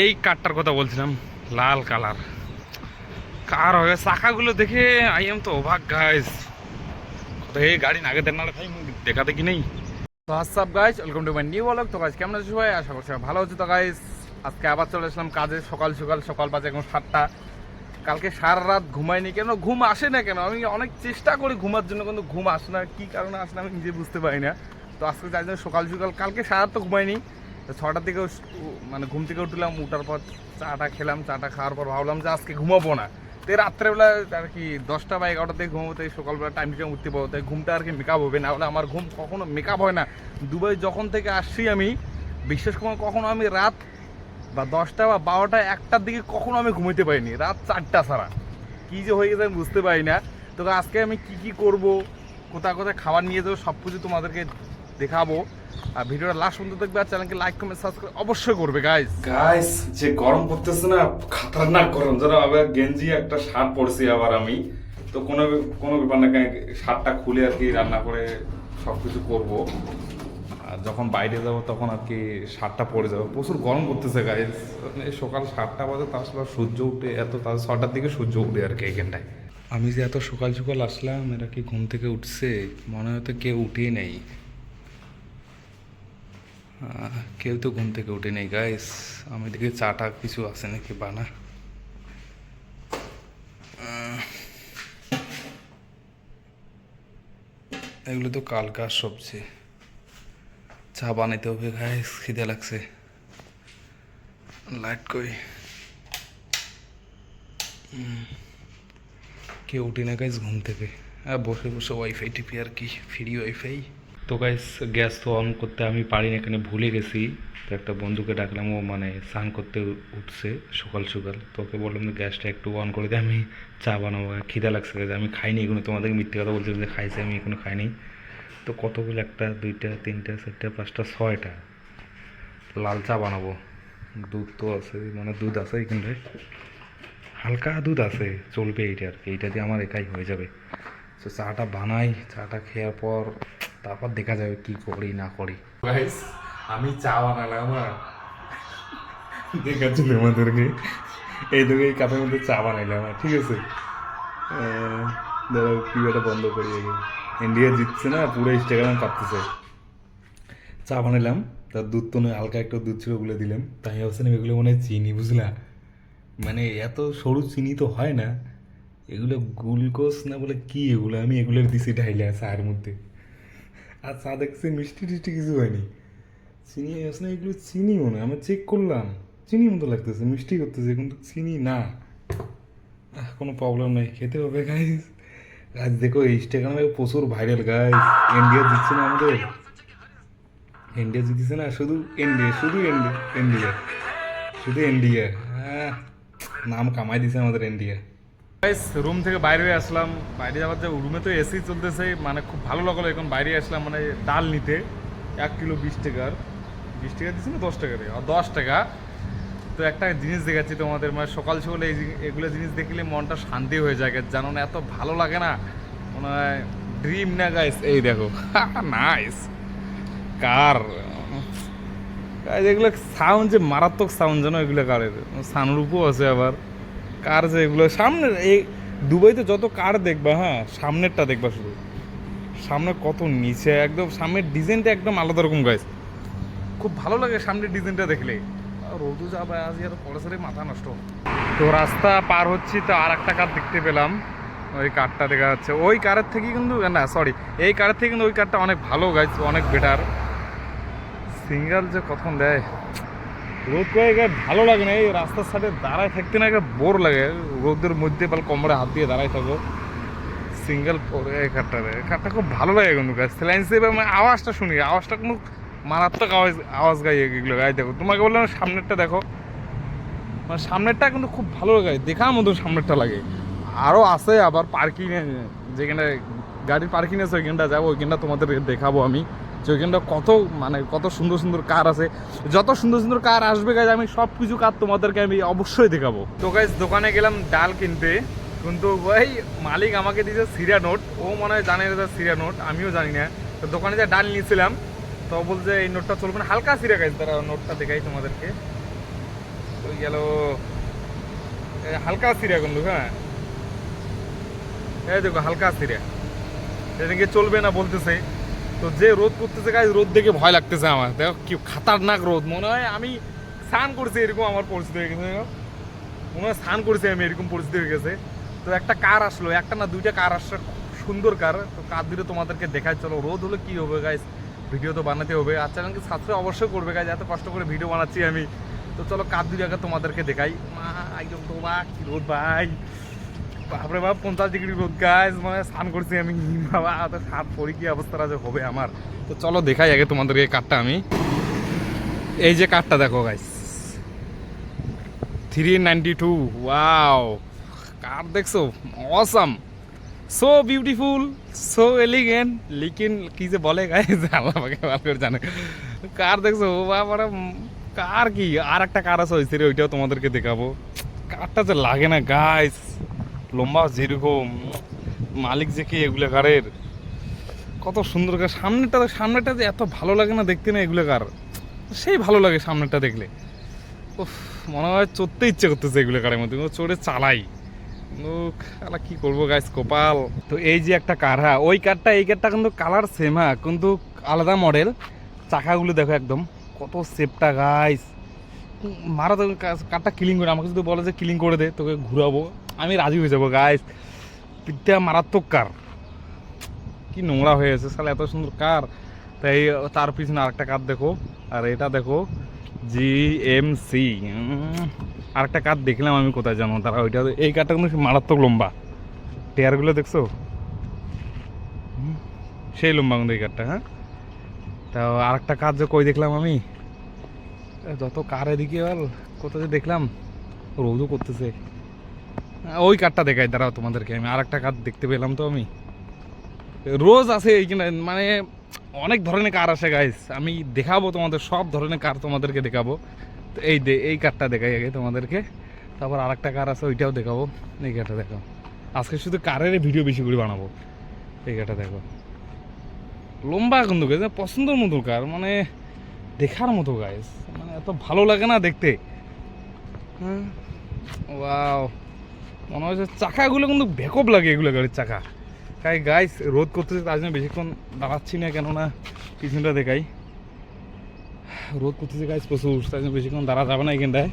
এই কারটার কথা বলছিলাম, লাল কালার। কার হবে? চাকাগুলো দেখে আই এম তো অবাক গাইস এই গাড়ি? নাগে দেন না ভাই, মুখ দেখা দেখি নেই। তো what's up guys welcome to my new blog তো গাইস কেমন আছো সবাই? আশা করছি ভালো হচ্ছে তো গাইস আজকে আবার চলে আসলাম কাজে। সকাল সকাল সকাল বাজে এখন সাতটা। কালকে সারা রাত ঘুমাইনি কেন? ঘুম আসে না কেন? আমি অনেক চেষ্টা করি ঘুমার জন্য, কিন্তু ঘুম আসে না। কী কারণে আসে না আমি নিজে বুঝতে পারি না। তো আজকে জন্য সকাল সকাল, কালকে সারা রাত তো ঘুমাইনি। ছটার দিকে মানে ঘুম থেকে উঠলাম, উঠার পর চাটা খেলাম, চাটা খাওয়ার পর ভাবলাম যে আজকে ঘুমাবো না। তো রাত্রেবেলা আর কি দশটা বা এগারোটা দিকে ঘুমাবো তাই সকালবেলা টাইম টাইম উঠতে পারব। তাই ঘুমটা আর কি মেকআপ হবে, না হলে আমার ঘুম কখনো মেকআপ হয় না। দুবাই যখন থেকে আসছি আমি বিশেষ করে কখনো আমি রাত বা দশটা বা বারোটা, একটার দিকে কখনো আমি ঘুমাইতে পারিনি, রাত চারটা ছাড়া। কী যে হয়ে গেছে আমি বুঝতে পারি না। তো আজকে আমি কি কি করব, কোথায় কোথায় খাবার নিয়ে যাব সব কিছু তোমাদেরকে দেখাবো। আর ভিডিওটা লাস্ট পর্যন্ত দেখবে আর চ্যানেলকে লাইক কমেন্ট সাবস্ক্রাইব অবশ্যই করবে গাইস গাইস যে গরম পড়তেছে না, খাতারনাক গরম। যারা আবার গেঞ্জি একটা শার্ট পরছি আবার আমি। তো কোনো কোনো ব্যাপার না শার্টটা খুলে আর কি রান্না করে সব কিছু করব। আর যখন বাইরে যাব, তখন আর কি সাতটা পড়ে যাব। প্রচুর গরম করতেছে গাইজ সকাল সাতটা বাজে, তার সময় সূর্য উঠে এত তার ছটার দিকে সূর্য উঠে আর কি এখানটায় আমি যে এত সকাল সকাল আসলাম, এরা কি ঘুম থেকে উঠছে? মনে হয়তো কেউ উঠেই নেই। কেউ তো ঘুম থেকে উঠে নেই গাইস আমি দেখি চাটা কিছু আছে নাকি বানা এগুলো তো কালকার সবজি। চা বানাইতে হবে গাইস খিদে লাগছে। লাইট কই কেউ উঠি না গাইস ঘুম থেকে। বসে বসে ওয়াইফাই টিপি আর কি ফ্রি ওয়াইফাই তো গাইস গ্যাস তো অন করতে আমি পারি না, এখানে ভুলে গেছি। তো একটা বন্ধুকে ডাকলাম, ও মানে স্নান করতে উঠছে সকাল সকাল। তো ওকে বললাম যে গ্যাসটা একটু অন করে দিয়ে আমি চা বানাবো খিদা লাগছে আমি খাইনি এগুলো তোমাদেরকে মিথ্যে কথা বলছিলাম যে, খাইছি, আমি এখনও খাইনি। তো কতগুলো, একটা, দুইটা, তিনটা, চারটা, পাঁচটা, ছয়টা। লাল চা বানাবো। দুধ তো আছে মানে দুধ আছে এখানটায় হালকা দুধ আছে, চলবে এইটা আর কি। এইটা দিয়ে আমার একাই হয়ে যাবে। তো চাটা বানাই, চাটা খাওয়ার পর তারপর দেখা যাবে কি করি, না করি। আমি চা বানালাম আর দেখাচ্ছি তোমাদেরকে। এই দিকে এই কাপের মধ্যে চা বানাইলাম আর ঠিক আছে? দাঁড়াও টিভিটা বন্ধ করি ইন্ডিয়া জিতছে না, পুরো ইনস্টাগ্রাম কাঁপতেছে। চা বানালাম তার দুধ তো নয়, হালকা একটা দুধ ছিল ওগুলো দিলাম। তাই ভাবছিলাম এগুলো মনে হয় চিনি, বুঝলা? মানে এত সরু চিনি তো হয় না। এগুলো গ্লুকোজ না বলে কি এগুলো? আমি এগুলোর দিছি ঢাইলে চায়ের মধ্যে। আর চা দেখছি মিষ্টি টিষ্টি কিছু হয়নি। চিনি আছে না এগুলো চিনি মনে আমি চেক করলাম। চিনি মতো লাগতেছে, মিষ্টি করতেছে, কিন্তু চিনি না। কোনো প্রবলেম নেই, খেতে হবে গাইজ আজ দেখো ইনস্টাগ্রামে প্রচুর ভাইরাল গাইজ ইন্ডিয়া জিতছে না আমাদের? ইন্ডিয়া জিতেছে না, শুধু ইন্ডিয়া শুধু ইন্ডিয়া ইন্ডিয়া শুধু ইন্ডিয়া হ্যাঁ নাম কামাই দিছে আমাদের ইন্ডিয়া রুম থেকে বাইরে হয়ে আসলাম। বাইরে যাওয়ার যে রুমে তো এসি চলতেছে মানে খুব ভালো লাগল এখন বাইরে আসলাম মানে ডাল নিতে। এক কিলো বিশ টাকার। বিশ টাকা দিচ্ছি না, দশ টাকা আর দশ টাকা। তো একটা জিনিস দেখাচ্ছি তোমাদের মানে সকাল সকাল এই এগুলো জিনিস দেখলে মনটা শান্তি হয়ে যায়। জানো না, এত ভালো লাগে না। মনে হয় ড্রিম না গাইস এই দেখো। নাইস কার? এগুলো সাউন্ড যে মারাত্মক সাউন্ড জানো? এগুলো কারের। সানরূপও আছে আবার। কার যে এগুলো, সামনে এই দুবাইতে যত কার দেখবা হ্যাঁ সামনেরটা দেখবা শুধু। সামনে কত নিচে, একদম সামনের ডিজাইনটা একদম আলাদা রকম গাইস খুব ভালো লাগে সামনের ডিজাইনটা দেখলে। রোদু যাবে আজ আর পড়াশাড়ি মাথা নষ্ট। তো রাস্তা পার হচ্ছি, তো আর একটা কার দেখতে পেলাম। ওই কারটা দেখা যাচ্ছে। ওই কারের থেকে কিন্তু, না সরি এই কারের থেকে কিন্তু ওই কারটা অনেক ভালো গাইস অনেক বেটার সিঙ্গেল যে কখন দেয়? রোদ গায়ে ভালো লাগে না, এই রাস্তার সাথে দাঁড়ায় থাকতে না বোর লাগে। রোদের মধ্যে পাল কোমরে হাত দিয়ে দাঁড়ায় থাকো। সিঙ্গেল এই কারটা এই কারটা খুব ভালো লাগে কিন্তু গাছ। স্যালাইন হিসেবে আমি আওয়াজটা শুনি, আওয়াজটা কোনো মারাত্মক আওয়াজ আওয়াজ গাই এগুলো, গায়ে দেখো। তোমাকে বললাম সামনেরটা দেখো। মানে সামনেরটা কিন্তু খুব ভালো লাগে, দেখার মতো সামনেরটা লাগে। আরও আছে আবার পার্কিং যেখানে গাড়ির পার্কিং আছে, ওইখানটা যাব, ওইখানটা তোমাদের দেখাবো আমি। যে ওইখানটা কত মানে কত সুন্দর সুন্দর কার আছে। যত সুন্দর সুন্দর কার আসবে গাছ আমি সব কিছু কার তোমাদেরকে আমি অবশ্যই দেখাবো। তো গাছ দোকানে গেলাম ডাল কিনতে। কিন্তু ওই মালিক আমাকে দিয়েছে সিরিয়া নোট ও মনে হয় জানে এটা সিরিয়া নোট আমিও জানি না। তো দোকানে যে ডাল নিয়েছিলাম, তো বলছে এই নোটটা চলবে না। হালকা সিরিয়া গাছ তারা নোটটা দেখাই তোমাদেরকে। ওই গেল হালকা সিরিয়া কিন্তু হ্যাঁ। এই দেখো, হালকা সিরিয়া এদিকে চলবে না বলতেছে। তো যে রোদ করতেছে গাছ রোদ দেখে ভয় লাগতেছে আমার। দেখো কি খাতারনাক রোদ। মনে হয় আমি স্নান করছি এরকম আমার পরিস্থিতি হয়ে গেছে মনে হয় স্নান করছি আমি এরকম পরিস্থিতি হয়ে গেছে। তো একটা কার আসলো, একটা না দুইটা কার আসছে সুন্দর কার। তো কার দিলে তোমাদেরকে দেখায়, চলো রোদ হলে কি হবে গাইস ভিডিও তো বানাতে হবে। আর চ্যানেলকে সাবস্ক্রাইব অবশ্যই করবে গাইজ এত কষ্ট করে ভিডিও বানাচ্ছি আমি। তো চলো কার দুই জায়গা তোমাদেরকে দেখাই। মা একদম তো বা কি রোদ ভাই। বাপরে বাপ, পঞ্চাশ ডিগ্রি রোদ গাইজ মানে স্নান করছি আমি। বাবা, তো হাত পরি কি অবস্থাটা যে হবে আমার। তো চলো দেখাই আগে তোমাদেরকে কারটা আমি। এই যে কাঠটা দেখো guys three ninety two wow car দেখছ? Awesome so beautiful so elegant লিকিন, কি যে বলে গাইজ আল্লাহ পাকে ভালো জানে। কার দেখছ? ও বাবা কার কি? আর একটা কার আছে ওই ওইটাও তোমাদেরকে দেখাবো। কারটা যে লাগে না গাইস লম্বা যেরকম মালিক যে কি এগুলো কারের কত সুন্দর কার সামনেটা সামনেটা যে এত ভালো লাগে না দেখতে না এগুলো কার সেই ভালো লাগে সামনেটা দেখলে। ও মনে হয় চড়তে ইচ্ছে করতেছে এগুলো কারের মধ্যে। চড়ে চালাই। আলা কি করব গাইস কপাল। তো এই যে একটা কার হ্যাঁ ওই কারটা এই কারটা কিন্তু কালার সেম হ্যাঁ কিন্তু আলাদা মডেল চাকাগুলো দেখো একদম। কত সেপটা গাইস মারা তো কারটা ক্লিন করে, আমাকে যদি বলে যে ক্লিন করে দে, তোকে ঘুরাবো। আমি রাজি হয়ে যাব গাইস পিঠটা মারাত্মক কার কি নোংরা হয়ে গেছে সালে এত সুন্দর কার তাই তার পিছনে আরেকটা কার দেখো। আর এটা দেখো জি এম সি আরেকটা কার দেখলাম আমি কোথায় জানো? তারা ওইটা এই কারটা কিন্তু মারাত্মক লম্বা। টেয়ারগুলো দেখছ? সেই লম্বা কিন্তু এই কারটা হ্যাঁ? তা আরেকটা কার যে কই দেখলাম আমি? যত কার এদিকে কোথায় দেখলাম, রোদও করতেছে। ওই কারটা দেখাই, দাঁড়াও তোমাদেরকে আমি আরেকটা কার দেখতে পেলাম তো আমি। রোজ আছে এইখানে মানে অনেক ধরনের কার আসে গাইস আমি দেখাবো তোমাদের, সব ধরনের কার তোমাদেরকে দেখাবো। এই দে, এই কারটা দেখাই আগে তোমাদেরকে। তারপর আর একটা কার আছে, ওইটাও দেখাবো। এই কারটা দেখো। আজকে শুধু কারের ভিডিও বেশি করে বানাবো। এই কারটা দেখো। লম্বা কিন্তু গাইস পছন্দের মতো কার মানে দেখার মতো গাইস মানে এত ভালো লাগে না দেখতে। হ্যাঁ? ওয়াও মনে হচ্ছে চাকাগুলো কিন্তু বেকপ লাগে এগুলো গাড়ির চাকা। তাই গাইস রোদ করতেছে, তার জন্য বেশিক্ষণ দাঁড়াচ্ছি না, কেননা পিছনটা দেখাই। রোদ করতেছে গাইস প্রচুর, তার জন্য বেশিক্ষণ দাঁড়া যাবে না এখানটায়।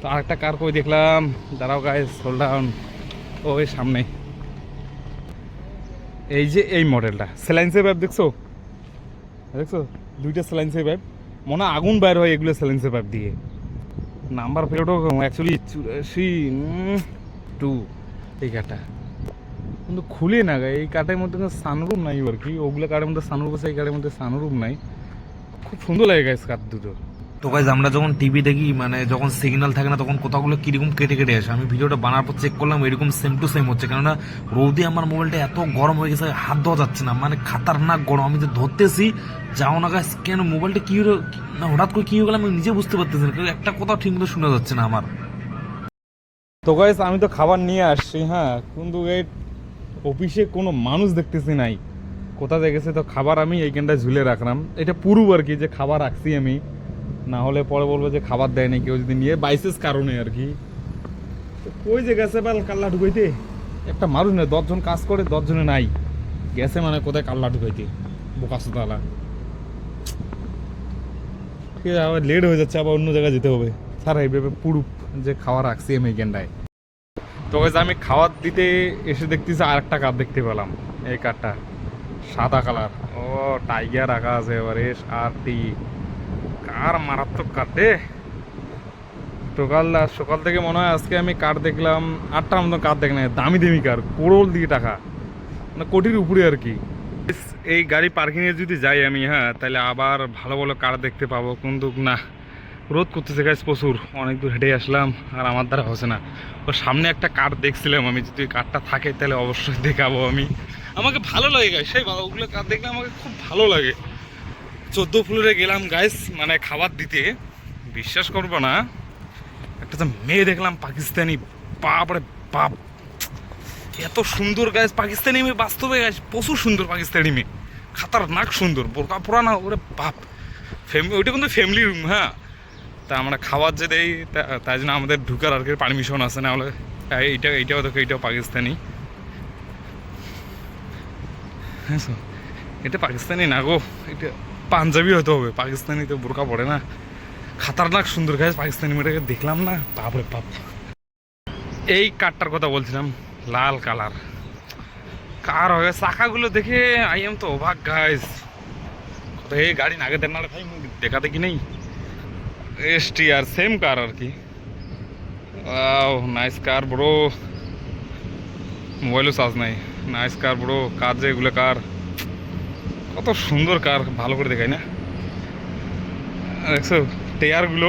তো আরেকটা কার কই দেখলাম। দাঁড়াও গাইস হোল ডাউন ওই সামনে। এই যে এই মডেলটা সেলাইন্সের ব্যাপ দেখছ? দেখছ? দুইটা সেলাইন্সের ব্যাপ মনে আগুন বাইর হয় এগুলো সেলাইন্সের ব্যাপ দিয়ে। নাম্বার প্লেটও অ্যাকচুয়ালি চুরাশি টু, এই কাটা। কিন্তু খুলে না গায়ে এই কাঠের মধ্যে সানরুম নাই আর কি? ওগুলো কাঠের মধ্যে সানরুম আছে, এই কাঠের মধ্যে সানরুম নাই। খুব সুন্দর লাগে গাইস কাঠ দুটো। তো গাইজ আমরা যখন টিভি দেখি মানে যখন সিগন্যাল থাকে না, তখন কোথাওগুলো কীরকম কেটে কেটে আসে। আমি ভিডিওটা বানার পর চেক করলাম, এরকম সেম টু সেম হচ্ছে। কেননা রোদে আমার মোবাইলটা এত গরম হয়ে গেছে, হাত ধোয়া যাচ্ছে না। মানে খাতারনাক গরম। আমি যে ধরতেছি, যাও না গাছ কেন মোবাইলটা কি হঠাৎ করে কি হয়ে গেল আমি নিজে বুঝতে পারতেছি না। একটা কথা ঠিক মতো শোনা যাচ্ছে না আমার। তো গাইস আমি তো খাবার নিয়ে আসছি হ্যাঁ। কিন্তু এই অফিসে কোনো মানুষ দেখতেছি নাই। কোথা গেছে তো খাবার আমি এইখানটায় ঝুলে রাখলাম। এটা পুরু আর কি, যে খাবার রাখছি আমি। না হলে পরে বলব যে খাবার দেয়নি কেউ যদি নিয়ে বাইসেস কারণে আর কি। কই যে গেছে বেল কাল্লা ঢুকাইতে? একটা মানুষ না দশজন কাজ করে, দশজনে নাই। গেছে মানে কোথায় কাল্লা ঢুকাইতে? বোকাসোতালা ঠিক আছে, আবার লেট হয়ে যাচ্ছে, আবার অন্য জায়গায় যেতে হবে। স্যার, এইভাবে পুরুপ যে খাওয়া রাখছি আমি এইখানটায় তো guys, আমি খাওয়ার দিতে এসে দেখতেছি আর একটা কার দেখতে পেলাম এই কারটা সাদা কালার ও টাইগার রাখা আছে এবারে আর টি। কার মারাত্মক কাটে সকাল সকাল থেকে মনে হয় আজকে আমি কার দেখলাম আটটার মতো কার দেখলাম দামি দামি কার করোল দিয়ে টাকা। মানে কোটির উপরে আর কি। এই গাড়ি পার্কিংয়ে যদি যাই আমি হ্যাঁ তাহলে আবার ভালো ভালো কার দেখতে পাবো কিন্তু না। রোদ করতেছে গাছ প্রচুর। অনেক দূর হেঁটে আসলাম, আর আমার দ্বারা হচ্ছে না। ওর সামনে একটা কার দেখছিলাম আমি, যদি কারটা থাকে তাহলে অবশ্যই দেখাবো আমি। আমাকে ভালো লাগে গাছ সেই ওগুলো কার দেখলে আমাকে খুব ভালো লাগে। চোদ্দ ফ্লোরে গেলাম গাইস মানে খাবার দিতে। বিশ্বাস করব না, একটা তো মেয়ে দেখলাম পাকিস্তানি। বাপরে বাপ। এত সুন্দর গাছ পাকিস্তানি মেয়ে বাস্তবে গাছ প্রচুর সুন্দর পাকিস্তানি মেয়ে। খাতার নাক সুন্দর, বোরকা পোড়া না, ওরে বাপ। ফ্যামিলি ওইটা কিন্তু ফ্যামিলি রুম হ্যাঁ। তা আমরা খাবার যে দেই তাই জন্য আমাদের ঢুকার আর কি পারমিশন আছে না হলে। এইটা, এইটাও দেখো, এইটাও পাকিস্তানি। হ্যাঁ এটা পাকিস্তানি না গো, এটা পাঞ্জাবি হতে হবে পাকিস্তানি তো বোরকা পড়ে না। খাতারনাক সুন্দর গাছ পাকিস্তানি মেয়েটাকে দেখলাম না, বাপরে বাপ। এই কারটার কথা বলছিলাম, লাল কালার। কার হবে? চাকাগুলো দেখে আই এম তো গাইস কত এই গাড়ি নাগে দেন না ভাই, মুখ দেখা দেখি নেই? এস টি আর সেম কার আর কি। নাইস কার ব্রো মোবাইলও চার্জ নাই। নাইস কার ব্রো কার যে এগুলো কার কত সুন্দর কার ভালো করে দেখাই না। দেখছ? টেয়ারগুলো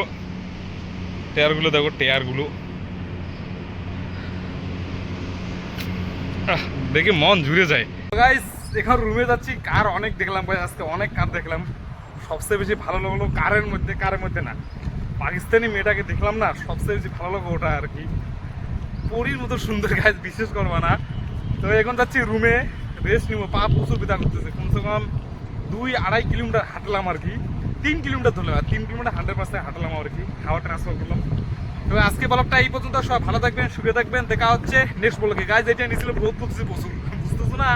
টেয়ারগুলো দেখো টেয়ারগুলো দেখে মন জুড়ে যায়। গাইস এখন রুমে যাচ্ছি। কার অনেক দেখলাম ভাই, আজকে অনেক কার দেখলাম। সবচেয়ে বেশি ভালো লাগল কারের মধ্যে কারের মধ্যে না। পাকিস্তানি মেয়েটাকে দেখলাম না, সবচেয়ে বেশি ভালো লাগল ওটা আর কি। পরীর মতো সুন্দর গাছ বিশেষ করব না। তো এখন যাচ্ছি রুমে রেস্ট নিবো, পা প্রচুর বিদা করতেছে। কমসে কম দুই আড়াই কিলোমিটার হাঁটলাম আর কি। তিন কিলোমিটার ধরলাম, আর তিন কিলোমিটার হান্ড্রেড পার্সেন্ট হাঁটলাম আর কি হাওয়া ট্রান্সফার করলাম। তো আজকে ব্লগটা এই পর্যন্ত, সবাই ভালো থাকবেন, সুখে থাকবেন। দেখা হচ্ছে নেক্সট ব্লগে গাছ যেটা নিয়েছিল বহুত প্রচুর প্রচুর, বুঝতেছো না?